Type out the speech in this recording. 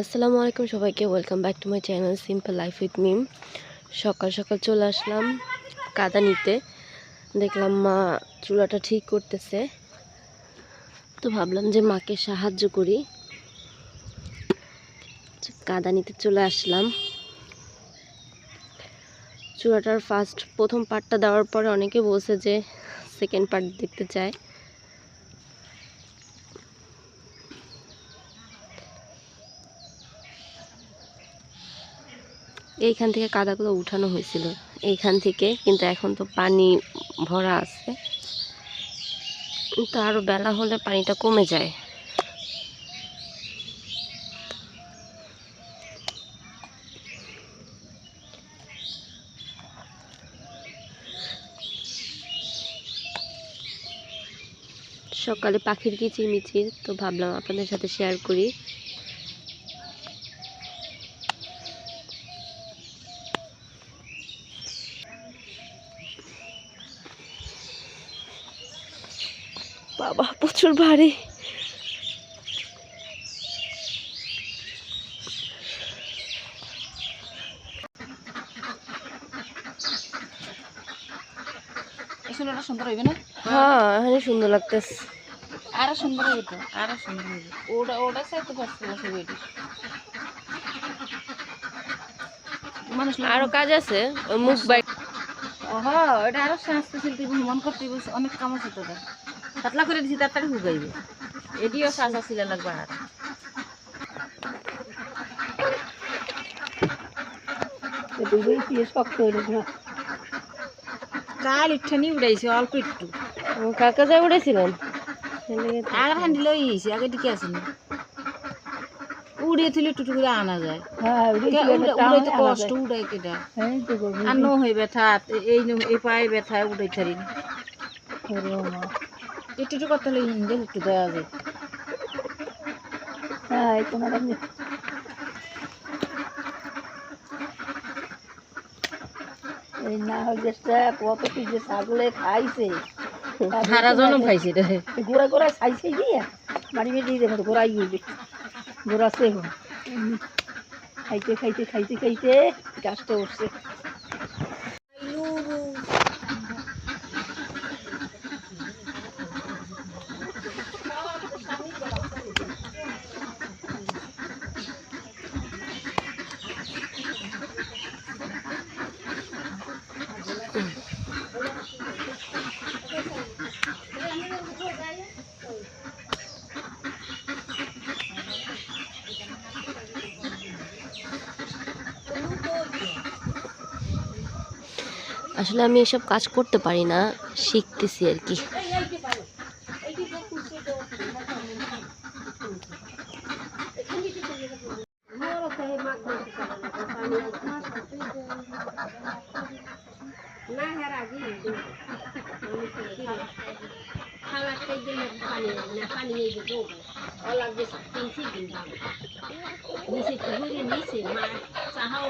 আসসালামু আলাইকুম সবাইকে welcome back to my channel simple life with Mim সকাল সকাল চলে আসলাম কাদা নিতে। দেখলাম মা চুলাটা ঠিক করতেছে। তো ভাবলাম যে মাকে সাহায্য করি। কাদা নিতে চলে আসলাম। চূড়াটার ফার্স্ট প্রথম পার্টটা দেওয়ার পরে অনেকে বলছে যে সেকেন্ড পার্ট দেখতে চায়। এইখান থেকে কাদাগুলো উঠানো হয়েছিল। এইখান থেকে কিন্তু এখন তো পানি ভরা আছে। তো আরও বেলা হলে পানিটা কমে যায়। সকালে পাখির কিচিরমিচির তো ভাবলাম আপনাদের সাথে শেয়ার করি। বাবা প্রচুর ভারী। সুন্দর হইবে না? হ্যাঁ এখানে সুন্দর লাগতেছে। আরও সুন্দর হইবে তো? আরও সুন্দর হইবে। ওটা ওটা চাইতে পারছি না মানুষ আরও কাজ আছে মুখ বাইক হ্যাঁ এটা আরও সাজতে শিল্পী ভ্রমণ করতে অনেক কাম আছে তোদের। পাতলা করে দিছি তাড়াতাড়ি হুগাইবে এটিও সাজা ছিল লাগবে আর কাল ইঠানি উড়াইছে অল্প একটু। কাকা যা উড়েছিলেন? আগের হান্ডি লই আগে আসেনি। তুলে টুটু করে আনা যায়। উড়ে- কষ্ট উড়াই কেটা আর নো হয়ে ব্যথা এই নো- এই পায়ে ব্যথা উড়াই থারি একটু একটু করতে হলে হিন্দে একটু দেওয়া যায়। এই না হলে কত কি যে ছাগলে খাইছে সারা জনম খাইছে রে। গোড়া গোড়া খাইছে গিয়ে বাড়ি বেরিয়ে দেখো গোড়াই গিয়ে গোড়া সে খাইতে খাইতে খাইতে খাইতে গাছটা উঠছে। আসলে আমি এসব কাজ করতে পারি না শিখতেছি আর কি। নিচে মা চাহাও